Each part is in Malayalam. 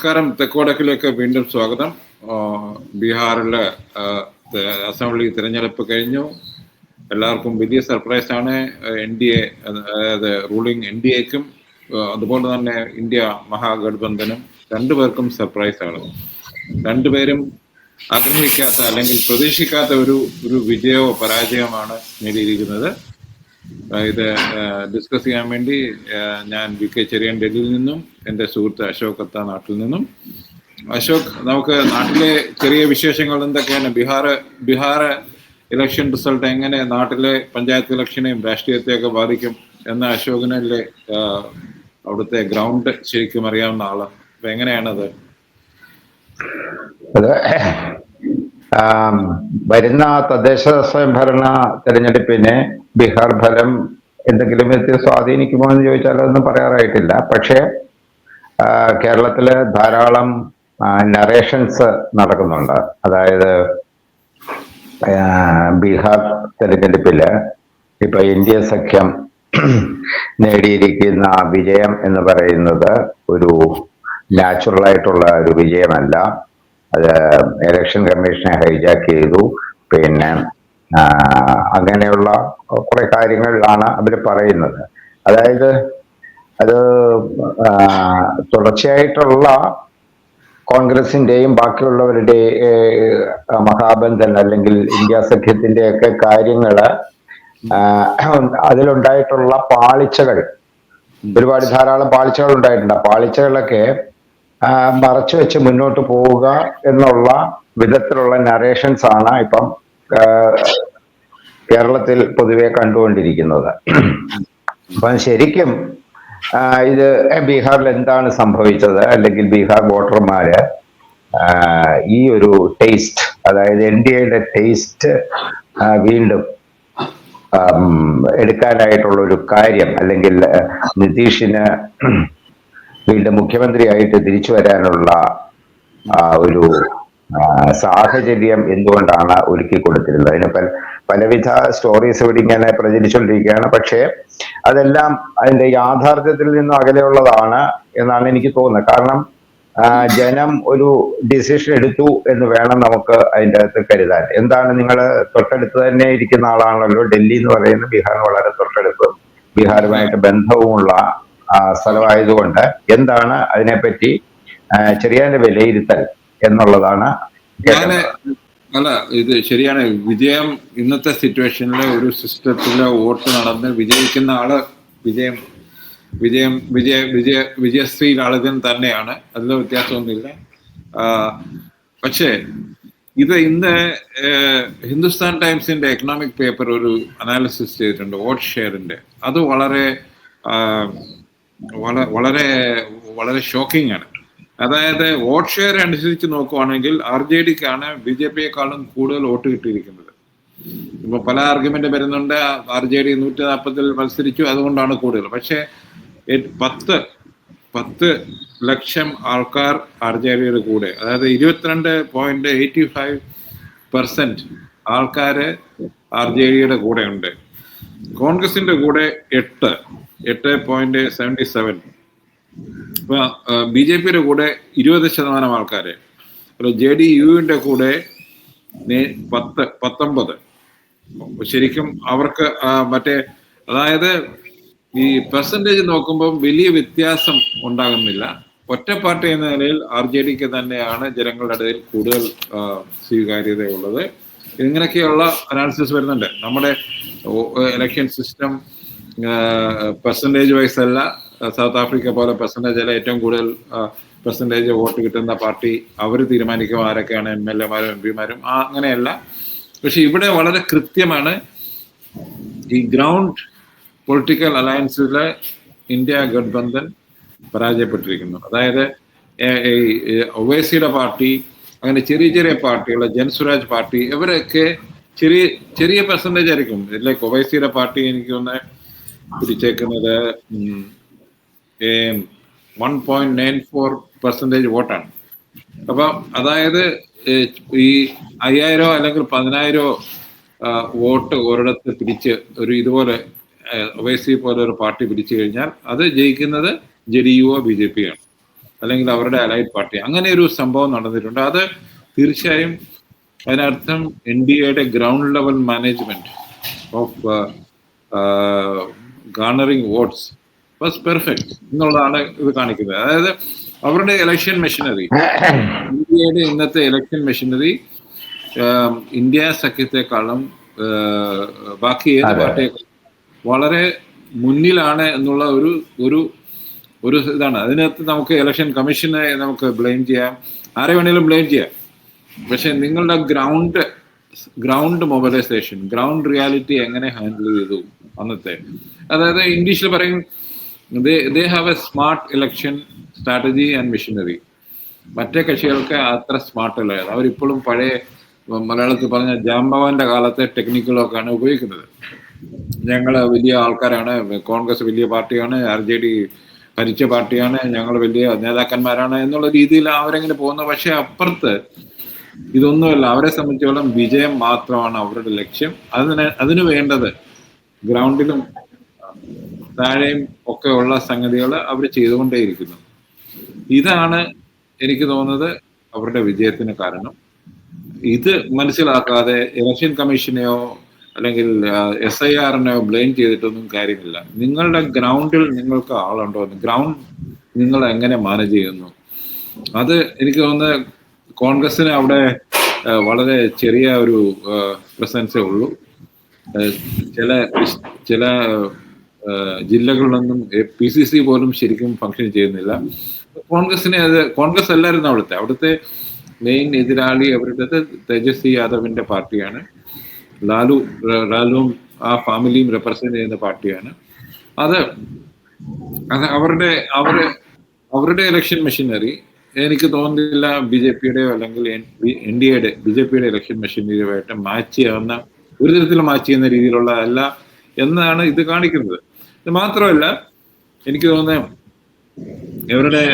നമസ്കാരം. തെക്കോടക്കിലേക്ക് വീണ്ടും സ്വാഗതം. ബീഹാറിലെ അസംബ്ലി തിരഞ്ഞെടുപ്പ് കഴിഞ്ഞു. എല്ലാവർക്കും വലിയ സർപ്രൈസ് ആണ്. എൻ ഡി എ അതായത് റൂളിംഗ് എൻ ഡി എക്കും അതുപോലെ തന്നെ ഇന്ത്യ മഹാഗഠബന്ധനും രണ്ടുപേർക്കും സർപ്രൈസ് ആണ്. രണ്ടുപേരും ആഗ്രഹിക്കാത്ത അല്ലെങ്കിൽ പ്രതീക്ഷിക്കാത്ത ഒരു ഒരു വിജയമോ പരാജയമാണ് നേടിയിരിക്കുന്നത്. ഇത് ഡിസ്കസ് ചെയ്യാൻ വേണ്ടി ഞാൻ വി കെ ചെറിയൻ ഡൽഹിയിൽ നിന്നും എന്റെ സുഹൃത്ത് അശോക് കത്ത നാട്ടിൽ നിന്നും. അശോക് നമുക്ക് നാട്ടിലെ ചെറിയ വിശേഷങ്ങൾ എന്തൊക്കെയാണ്? ബീഹാർ ബീഹാർ ഇലക്ഷൻ റിസൾട്ട് എങ്ങനെ? നാട്ടിലെ പഞ്ചായത്ത് ഇലക്ഷനെയും രാഷ്ട്രീയത്തെയൊക്കെ ബാധിക്കും എന്ന അശോകിനല്ലേ അവിടുത്തെ ഗ്രൗണ്ട് ശരിക്കും അറിയാവുന്ന ആൾ. അപ്പൊ എങ്ങനെയാണത്? വരുന്ന തദ്ദേശ സ്വയംഭരണ തെരഞ്ഞെടുപ്പിനെ ബീഹാർ ഫലം എന്തെങ്കിലും വിധത്തിൽ സ്വാധീനിക്കുമോ എന്ന് ചോദിച്ചാൽ അതൊന്നും പറയാറായിട്ടില്ല. പക്ഷേ കേരളത്തിൽ ധാരാളം നറേഷൻസ് നടക്കുന്നുണ്ട്. അതായത് ബീഹാർ തെരഞ്ഞെടുപ്പിൽ ഇപ്പൊ ഇന്ത്യ സഖ്യം നേടിയിരിക്കുന്ന വിജയം എന്ന് പറയുന്നത് ഒരു നാച്ചുറൽ ആയിട്ടുള്ള ഒരു വിജയമല്ല. അത് ഇലക്ഷൻ കമ്മീഷനെ ഹൈജാക്ക് ചെയ്തു. പിന്നെ അങ്ങനെയുള്ള കുറെ കാര്യങ്ങളിലാണ് അവർ പറയുന്നത്. അതായത് അത് തുടർച്ചയായിട്ടുള്ള കോൺഗ്രസിന്റെയും ബാക്കിയുള്ളവരുടെ മഹാബന്ധൻ അല്ലെങ്കിൽ ഇന്ത്യ സഖ്യത്തിന്റെ ഒക്കെ കാര്യങ്ങൾ അതിലുണ്ടായിട്ടുള്ള പാളിച്ചകൾ ഒരുപാട് ധാരാളം പാളിച്ചകൾ ഉണ്ടായിട്ടുണ്ട്. പാളിച്ചകളൊക്കെ മറച്ചു വെച്ച് മുന്നോട്ട് പോവുക എന്നുള്ള വിധത്തിലുള്ള നറേഷൻസ് ആണ് ഇപ്പം കേരളത്തിൽ പൊതുവെ കണ്ടുകൊണ്ടിരിക്കുന്നത്. അപ്പം ശരിക്കും ഇത് ബീഹാറിൽ എന്താണ് സംഭവിച്ചത്? അല്ലെങ്കിൽ ബീഹാർ വോട്ടർമാര് ഈ ഒരു ടേസ്റ്റ് അതായത് എൻ ഡി എയുടെ ടേസ്റ്റ് വീണ്ടും എടുക്കാനായിട്ടുള്ള ഒരു കാര്യം അല്ലെങ്കിൽ നിതീഷിന് വീണ്ടും മുഖ്യമന്ത്രിയായിട്ട് തിരിച്ചു വരാനുള്ള ഒരു സാഹചര്യം എന്തുകൊണ്ടാണ് ഒരുക്കി കൊടുത്തിരുന്നത് അതിന് പല പലവിധ സ്റ്റോറീസ് ഇവിടെ ഇങ്ങനെ പ്രചരിച്ചുകൊണ്ടിരിക്കുകയാണ്. പക്ഷേ അതെല്ലാം അതിന്റെ യാഥാർത്ഥ്യത്തിൽ നിന്നും അകലെയുള്ളതാണ് എന്നാണ് എനിക്ക് തോന്നുന്നത്. കാരണം ജനം ഒരു ഡിസിഷൻ എടുത്തു എന്ന് വേണം നമുക്ക് അതിന്റെ അകത്ത് കരുതാൻ. എന്താണ് നിങ്ങൾ തൊട്ടടുത്ത് തന്നെ ഇരിക്കുന്ന ആളാണല്ലോ? ഡൽഹി എന്ന് പറയുന്ന ബീഹാർ വളരെ തൊട്ടടുത്ത്. ബീഹാറുമായിട്ട് ബന്ധവുമുള്ള സ്ഥലമായതുകൊണ്ട് എന്താണ് അതിനെപ്പറ്റി ചെറിയാന്റെ വിലയിരുത്തൽ എന്നുള്ളതാണ് അല്ല ഇത് ശരിയാണ്. വിജയം ഇന്നത്തെ സിറ്റുവേഷനിലെ ഒരു സിസ്റ്റത്തിലെ വോട്ട് നടന്ന് വിജയിക്കുന്ന ആൾ വിജയം വിജയം വിജയ വിജയ വിജയശ്രീ ആളുകൻ തന്നെയാണ്. അതിൽ വ്യത്യാസമൊന്നുമില്ല. പക്ഷേ ഇത് ഇന്ന് ഹിന്ദുസ്ഥാൻ ടൈംസിന്റെ എക്കണോമിക് പേപ്പർ ഒരു അനാലിസിസ് ചെയ്തിട്ടുണ്ട് വോട്ട് ഷെയറിന്റെ. അത് വളരെ വളരെ വളരെ ഷോക്കിംഗ് ആണ്. അതായത് വോട്ട് ഷെയർ അനുസരിച്ച് നോക്കുവാണെങ്കിൽ ആർ ജെ ഡിക്കാണ് ബി ജെ പിയെക്കാളും കൂടുതൽ വോട്ട് കിട്ടിയിരിക്കുന്നത്. ഇപ്പൊ പല ആർഗ്യുമെന്റ് വരുന്നുണ്ട് ആർ ജെ ഡി നൂറ്റി നാൽപ്പതിൽ മത്സരിച്ചു അതുകൊണ്ടാണ് കൂടുതൽ. പക്ഷേ പത്ത് പത്ത് ലക്ഷം ആൾക്കാർ ആർ ജെ ഡിയുടെ കൂടെ അതായത് ഇരുപത്തിരണ്ട് പോയിന്റ് എയ്റ്റി ഫൈവ് പെർസെന്റ് ആൾക്കാര് ആർ ജെ ഡിയുടെ കൂടെ ഉണ്ട് കോൺഗ്രസിന്റെ കൂടെ എട്ട് എട്ട് പോയിന്റ് സെവന്റി സെവൻ ഇപ്പൊ ബി ജെ പിയുടെ കൂടെ ഇരുപത് ശതമാനം ആൾക്കാര്. ജെ ഡി യുവിന്റെ കൂടെ പത്ത് പത്തൊമ്പത്. ശരിക്കും അവർക്ക് മറ്റേ അതായത് ഈ പെർസെന്റേജ് നോക്കുമ്പോൾ വലിയ വ്യത്യാസം ഉണ്ടാകുന്നില്ല. ഒറ്റ പാർട്ടി എന്ന നിലയിൽ ആർ ജെ ഡിക്ക് തന്നെയാണ് ജനങ്ങളുടെ ഇടയിൽ കൂടുതൽ സ്വീകാര്യതയുള്ളത്. ഇങ്ങനെയൊക്കെയുള്ള അനാലിസിസ് വരുന്നുണ്ട്. നമ്മുടെ ഇലക്ഷൻ സിസ്റ്റം പെർസെന്റേജ് വൈസ് അല്ല സൗത്ത് ആഫ്രിക്ക പോലെ പെർസെന്റേജ് അല്ല ഏറ്റവും കൂടുതൽ പെർസെന്റേജ് വോട്ട് കിട്ടുന്ന പാർട്ടി അവർ തീരുമാനിക്കും ആരൊക്കെയാണ് എം എൽ എമാരും എം പിമാരും. ആ അങ്ങനെയല്ല. പക്ഷെ ഇവിടെ വളരെ കൃത്യമാണ് ഈ ഗ്രൗണ്ട് പൊളിറ്റിക്കൽ അലയൻസിലെ ഇന്ത്യ ഗഡ്ബന്ധൻ പരാജയപ്പെട്ടിരിക്കുന്നു. അതായത് ഒവൈസിയുടെ പാർട്ടി അങ്ങനെ ചെറിയ ചെറിയ പാർട്ടികൾ ജൻസുരാജ് പാർട്ടി ഇവരൊക്കെ ചെറിയ ചെറിയ പെർസെന്റേജ് ആയിരിക്കും. ലൈക്ക് ഒവൈസിയുടെ പാർട്ടി എനിക്ക് ഒന്ന് പിടിച്ചേക്കുന്നത് one point nine four percentage വോട്ടാണ്. അപ്പം അതായത് ഈ അയ്യായിരോ അല്ലെങ്കിൽ പതിനായിരോ വോട്ട് ഒരിടത്ത് പിടിച്ച് ഒരു ഇതുപോലെ ഒവൈസി പോലെ ഒരു പാർട്ടി പിടിച്ചു കഴിഞ്ഞാൽ അത് ജയിക്കുന്നത് ജെ ഡി യുവോ ബി ജെ പിയാണ് അല്ലെങ്കിൽ അവരുടെ അലൈഡ് പാർട്ടി. അങ്ങനെ ഒരു സംഭവം നടന്നിട്ടുണ്ട്. അത് തീർച്ചയായും അതിനർത്ഥം എൻ ഡി എയുടെ ground level management of garnering votes was perfect എന്നുള്ളതാണ് ഇത് കാണിക്കുന്നത്. അതായത് അവരുടെ ഇലക്ഷൻ മെഷീനറി ഇന്ത്യയുടെ ഇന്നത്തെ ഇലക്ഷൻ മെഷീനറി ഇന്ത്യ സഖ്യത്തെക്കാളും ബാക്കി ഏത് പാർട്ടിയേക്കാളും വളരെ മുന്നിലാണ് എന്നുള്ള ഒരു ഒരു ഒരു ഇതാണ്. അതിനകത്ത് നമുക്ക് ഇലക്ഷൻ കമ്മീഷനെ നമുക്ക് ബ്ലെയിം ചെയ്യാം. ആരെ വേണേലും ബ്ലെയിം ചെയ്യാം. പക്ഷെ നിങ്ങളുടെ ground ground mobilisation ground reality എങ്ങനെ ഹാൻഡിൽ ചെയ്തു അന്നത്തെ. അതായത് ഇംഗ്ലീഷിൽ പറയും they have a smart election strategy and missionary മറ്റേ കക്ഷികൾക്ക് അത്ര സ്മാർട്ട് അല്ല. അവരിപ്പോഴും പഴയ മലയാളത്തിൽ പറഞ്ഞ ജാംബവാന്റെ കാലത്തെ ടെക്നിക്കുകളൊക്കെയാണ് ഉപയോഗിക്കുന്നത്. ഞങ്ങൾ വലിയ ആൾക്കാരാണ് കോൺഗ്രസ് വലിയ പാർട്ടിയാണ് ആർ ജെ ഡി ഭരിച്ച പാർട്ടിയാണ് ഞങ്ങൾ വലിയ നേതാക്കന്മാരാണ് എന്നുള്ള രീതിയിൽ അവരെങ്ങനെ പോകുന്നത് പക്ഷെ അപ്പുറത്ത് ഇതൊന്നുമല്ല അവരെ സംബന്ധിച്ചോളം വിജയം മാത്രമാണ് അവരുടെ ലക്ഷ്യം. അതിന് അതിന് വേണ്ടത് ഗ്രൗണ്ടിലും താഴെയും ഒക്കെ ഉള്ള സംഗതികൾ അവർ ചെയ്തുകൊണ്ടേയിരിക്കുന്നു. ഇതാണ് എനിക്ക് തോന്നുന്നത് അവരുടെ വിജയത്തിന് കാരണം. ഇത് മനസ്സിലാക്കാതെ ഇലക്ഷൻ കമ്മീഷനെയോ അല്ലെങ്കിൽ എസ് ഐ ആറിനെയോ ബ്ലെയിം ചെയ്തിട്ടൊന്നും കാര്യമില്ല. നിങ്ങളുടെ ഗ്രൗണ്ടിൽ നിങ്ങൾക്ക് ആളുണ്ടോ? ഗ്രൗണ്ട് നിങ്ങൾ എങ്ങനെ മാനേജ് ചെയ്യുന്നു? അത് എനിക്ക് തോന്നുന്നത് കോൺഗ്രസിന് അവിടെ വളരെ ചെറിയ ഒരു പ്രസൻസേ ഉള്ളൂ. ചില ചില ജില്ലകളിൽ ജില്ലകളിലൊന്നും പി സി സി പോലും ശരിക്കും ഫങ്ഷൻ ചെയ്യുന്നില്ല. കോൺഗ്രസിനെ അത് കോൺഗ്രസ് അല്ലായിരുന്നു അവിടുത്തെ. അവിടുത്തെ മെയിൻ എതിരാളി അവരുടെ തേജസ്വി യാദവിന്റെ പാർട്ടിയാണ്. ലാലു ലാലുവും ആ ഫാമിലിയും റെപ്രസെന്റ് ചെയ്യുന്ന പാർട്ടിയാണ്. അത് അത് അവരുടെ അവർ അവരുടെ ഇലക്ഷൻ മെഷീനറി എനിക്ക് തോന്നുന്നില്ല ബി ജെ പിയുടെയോ അല്ലെങ്കിൽ എൻ ഡി എയുടെ ബി ജെ പിയുടെ ഇലക്ഷൻ മെഷീനറിയുമായിട്ട് മാച്ച് ചെയ്യാവുന്ന ഒരു തരത്തിൽ മാച്ച് ചെയ്യുന്ന രീതിയിലുള്ള അല്ല എന്നാണ് ഇത് കാണിക്കുന്നത്. ഇത് മാത്രമല്ല എനിക്ക് തോന്നുന്നത് ഇവരുടെ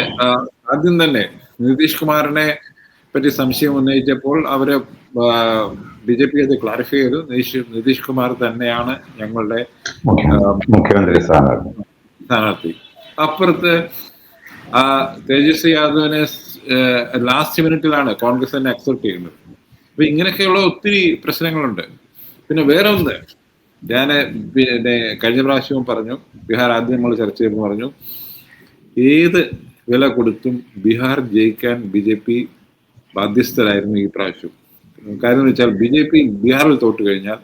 ആദ്യം തന്നെ നിതീഷ് കുമാറിനെ പറ്റി സംശയം ഉന്നയിച്ചപ്പോൾ അവർ ബി ജെ പി അത് ക്ലാരിഫൈ ചെയ്തു. നിതീഷ് നിതീഷ് കുമാർ തന്നെയാണ് ഞങ്ങളുടെ മുഖ്യമന്ത്രി സ്ഥാനാർത്ഥി. അപ്പുറത്ത് തേജസ്വി യാദവിനെ ലാസ്റ്റ് മിനിറ്റിലാണ് കോൺഗ്രസ് തന്നെ അക്സെപ്റ്റ് ചെയ്യുന്നത്. അപ്പൊ ഇങ്ങനെയൊക്കെയുള്ള ഒത്തിരി പ്രശ്നങ്ങളുണ്ട്. പിന്നെ വേറെ ഒന്ന് ഞാൻ പിന്നെ കഴിഞ്ഞ പ്രാവശ്യവും പറഞ്ഞു ബീഹാർ ആദ്യം നമ്മൾ ചർച്ച ചെയ്തെന്ന് പറഞ്ഞു ഏത് വില കൊടുത്തും ബീഹാർ ജയിക്കാൻ ബി ജെ പി ബാധ്യസ്ഥരായിരുന്നു ഈ പ്രാവശ്യം. കാര്യം എന്ന് വെച്ചാൽ ബി ജെ പി ബീഹാറിൽ തോറ്റു കഴിഞ്ഞാൽ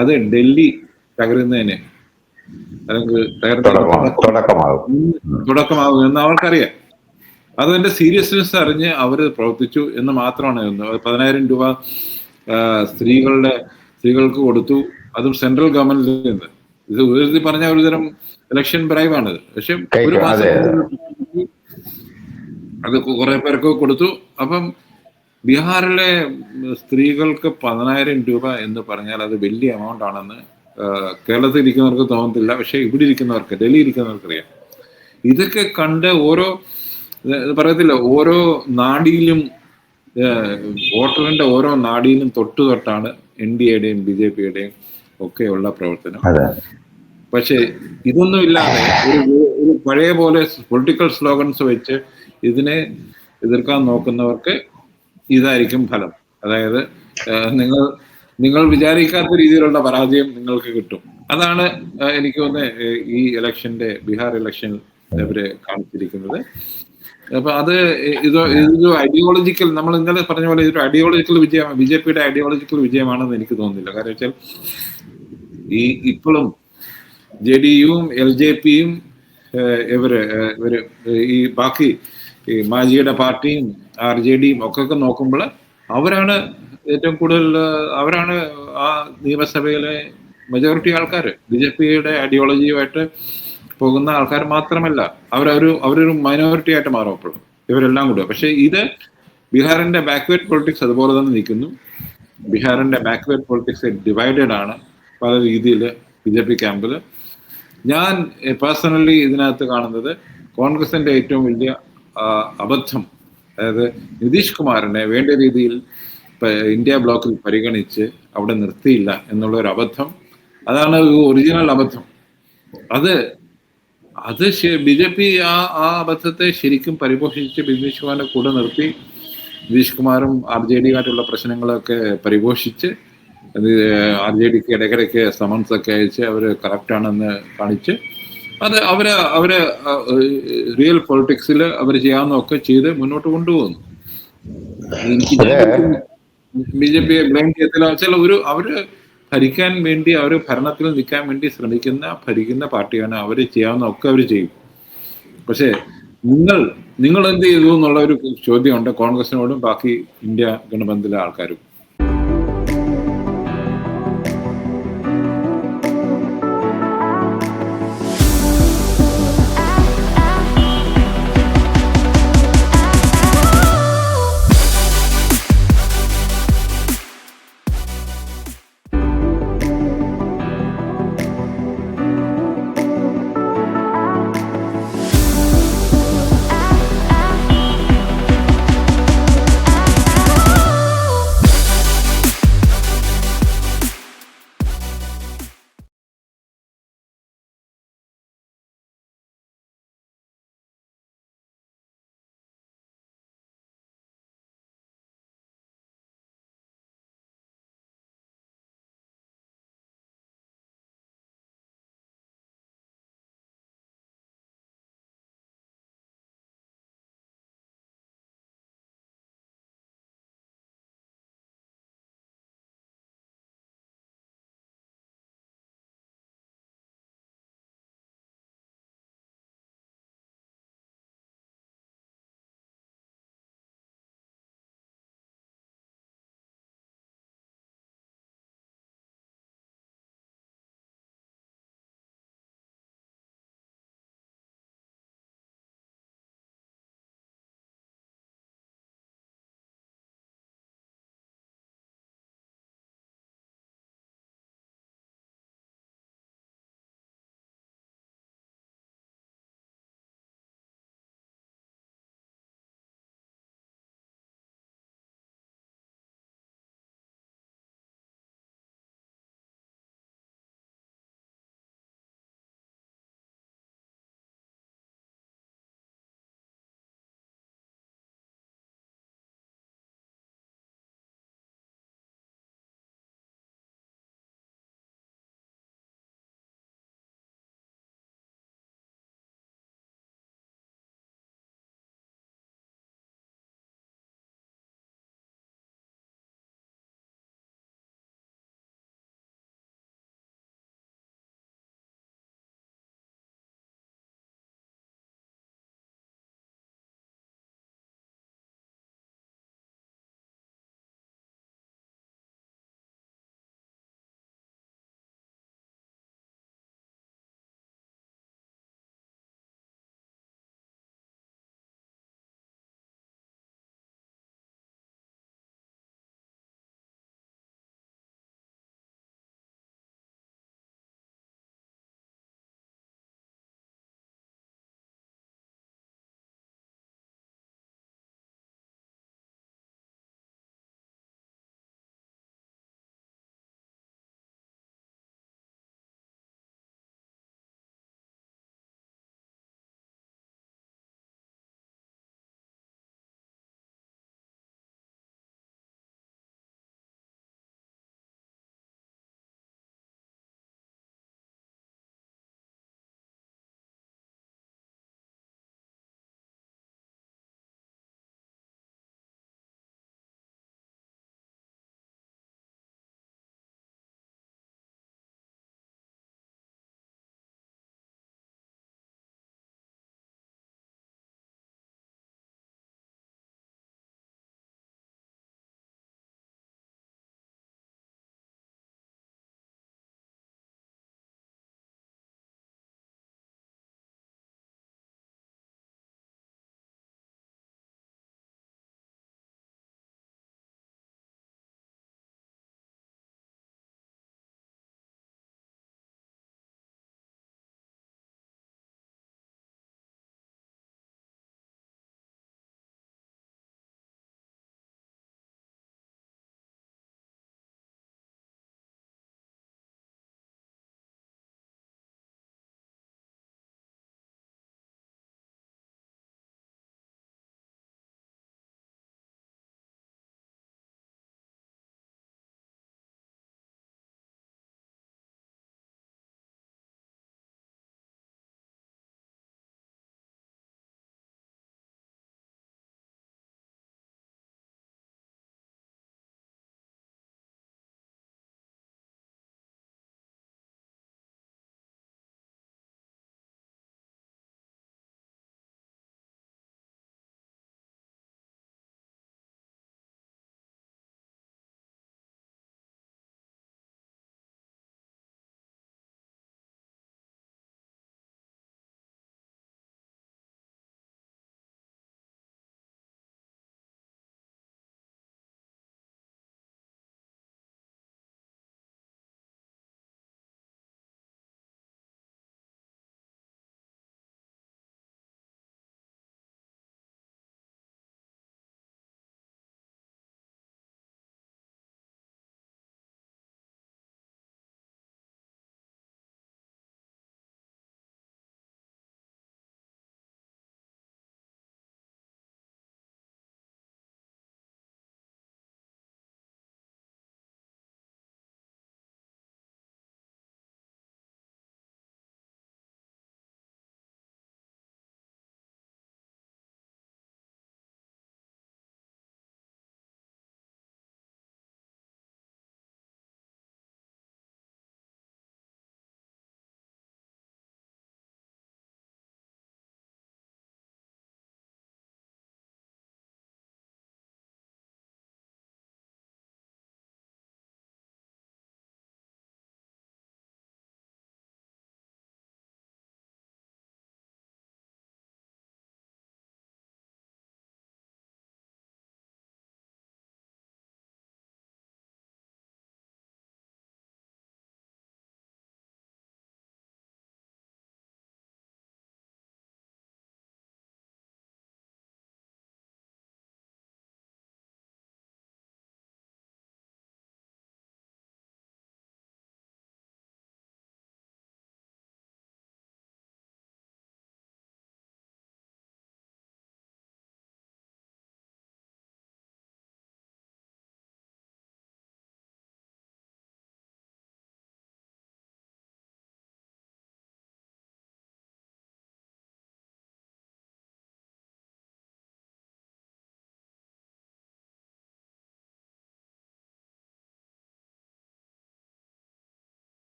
അത് ഡൽഹി തകരുന്നതിനെ അല്ലെങ്കിൽ തുടക്കമാകും എന്ന് അവർക്കറിയാം. അതിന്റെ സീരിയസ്നെസ് അറിഞ്ഞ് അവർ പ്രവർത്തിച്ചു എന്ന് മാത്രമാണ് പതിനായിരം രൂപ സ്ത്രീകളുടെ സ്ത്രീകൾക്ക് കൊടുത്തു. അതും സെൻട്രൽ ഗവൺമെന്റിൽ നിന്ന് ഇത് ഉയർത്തി പറഞ്ഞ ഒരു തരം ഇലക്ഷൻ ബ്രൈവാണിത് പക്ഷെ ഒരു മാസം അത്. കുറെ പേർക്ക് കൊടുത്തു. അപ്പം ബീഹാറിലെ സ്ത്രീകൾക്ക് പതിനായിരം രൂപ എന്ന് പറഞ്ഞാൽ അത് വലിയ എമൗണ്ട് ആണെന്ന് കേരളത്തിൽ ഇരിക്കുന്നവർക്ക് തോന്നത്തില്ല പക്ഷെ ഇവിടെ ഇരിക്കുന്നവർക്ക് ഡൽഹി ഇരിക്കുന്നവർക്കറിയാം ഇതൊക്കെ കണ്ട് ഓരോ പറയത്തില്ല ഓരോ നാടിയിലും വോട്ടറിന്റെ ഓരോ നാടിയിലും തൊട്ടു തൊട്ടാണ് എൻ ഡി എയുടെയും ബി ജെ പിയുടെയും ഒക്കെയുള്ള പ്രവർത്തനം. പക്ഷെ ഇതൊന്നും ഇല്ലാതെ ഒരു ഒരു പഴയ പോലെ പൊളിറ്റിക്കൽ സ്ലോഗൻസ് വെച്ച് ഇതിനെ എതിർക്കാൻ നോക്കുന്നവർക്ക് ഇതായിരിക്കും ഫലം. അതായത് നിങ്ങൾ നിങ്ങൾ വിചാരിക്കാത്ത രീതിയിലുള്ള പരാജയം നിങ്ങൾക്ക് കിട്ടും. അതാണ് എനിക്ക് തോന്നുന്നത് ഈ ഇലക്ഷന്റെ ബീഹാർ ഇലക്ഷൻ ഇവർ കാണിച്ചിരിക്കുന്നത്. അപ്പൊ അത് ഇത് ഇതൊരു ഐഡിയോളജിക്കൽ നമ്മൾ ഇന്നലെ പറഞ്ഞ പോലെ ഇതൊരു ഐഡിയോളജിക്കൽ വിജയമാണ് ബി ജെ പിയുടെ ഐഡിയോളജിക്കൽ വിജയമാണെന്ന് എനിക്ക് തോന്നുന്നില്ല. കാരണം വെച്ചാൽ ഈ ഇപ്പോഴും ജെ ഡി യുവും എൽ ജെ പിയും ഇവർ ഇവർ ഈ ബാക്കി ഈ മാജിയുടെ പാർട്ടിയും ആർ ജെ ഡിയും ഒക്കെ നോക്കുമ്പോൾ അവരാണ് ഏറ്റവും കൂടുതൽ അവരാണ് ആ നിയമസഭയിലെ മെജോറിറ്റി ആൾക്കാർ ബി ജെ പിയുടെ ഐഡിയോളജിയുമായിട്ട് പോകുന്ന ആൾക്കാർ മാത്രമല്ല അവരൊരു അവരൊരു മൈനോറിറ്റി ആയിട്ട് മാറും അപ്പോഴും ഇവരെല്ലാം കൂടെ. പക്ഷെ ഇത് ബീഹാറിന്റെ ബാക്ക്വേർഡ് പൊളിറ്റിക്സ് അതുപോലെ തന്നെ നിൽക്കുന്നു. ബീഹാറിന്റെ ബാക്ക്വേർഡ് പൊളിറ്റിക്സ് ഡിവൈഡഡ് ആണ് പല രീതിയിൽ ബി ജെ പി ക്യാമ്പിൽ ഞാൻ പേഴ്സണലി ഇതിനകത്ത് കാണുന്നത് കോൺഗ്രസിന്റെ ഏറ്റവും വലിയ അബദ്ധം അതായത് നിതീഷ് കുമാറിനെ വേണ്ട രീതിയിൽ ഇന്ത്യ ബ്ലോക്കിൽ പരിഗണിച്ച് അവിടെ നിർത്തിയില്ല എന്നുള്ള ഒരു അബദ്ധം. അതാണ് ഒറിജിനൽ അബദ്ധം. അത് അത് ബി ജെ പി ആ ആ അബദ്ധത്തെ ശരിക്കും പരിപോഷിച്ച് നിതീഷ് കുമാറിനെ കൂടെ നിർത്തി. നിതീഷ് കുമാറും ആർ ജെ ഡിയുമായിട്ടുള്ള പ്രശ്നങ്ങളൊക്കെ പരിപോഷിച്ച് ആർ ജെ ഡിക്ക് ഇടയ്ക്കിടയ്ക്ക് സമൻസ് ഒക്കെ അയച്ച് അവർ കറക്റ്റാണെന്ന് കാണിച്ച് അത് അവർ അവർ റിയൽ പൊളിറ്റിക്സിൽ അവർ ചെയ്യാവുന്നതൊക്കെ ചെയ്ത് മുന്നോട്ട് കൊണ്ടുപോകുന്നു. ബി ജെ പിയെ ബ്ലെയിം ചെയ്യത്തില്ല. വെച്ചാൽ ഒരു അവർ ഭരിക്കാൻ വേണ്ടി അവർ ഭരണത്തിൽ നിൽക്കാൻ വേണ്ടി ശ്രമിക്കുന്ന ഭരിക്കുന്ന പാർട്ടിയാണ് അവർ ചെയ്യാവുന്ന ഒക്കെ അവർ ചെയ്യും. പക്ഷേ നിങ്ങൾ നിങ്ങൾ എന്ത് ചെയ്തു എന്നുള്ള ഒരു ചോദ്യമുണ്ട് കോൺഗ്രസിനോടും ബാക്കി ഇന്ത്യ ഗണബന്ധിലെ ആൾക്കാരും.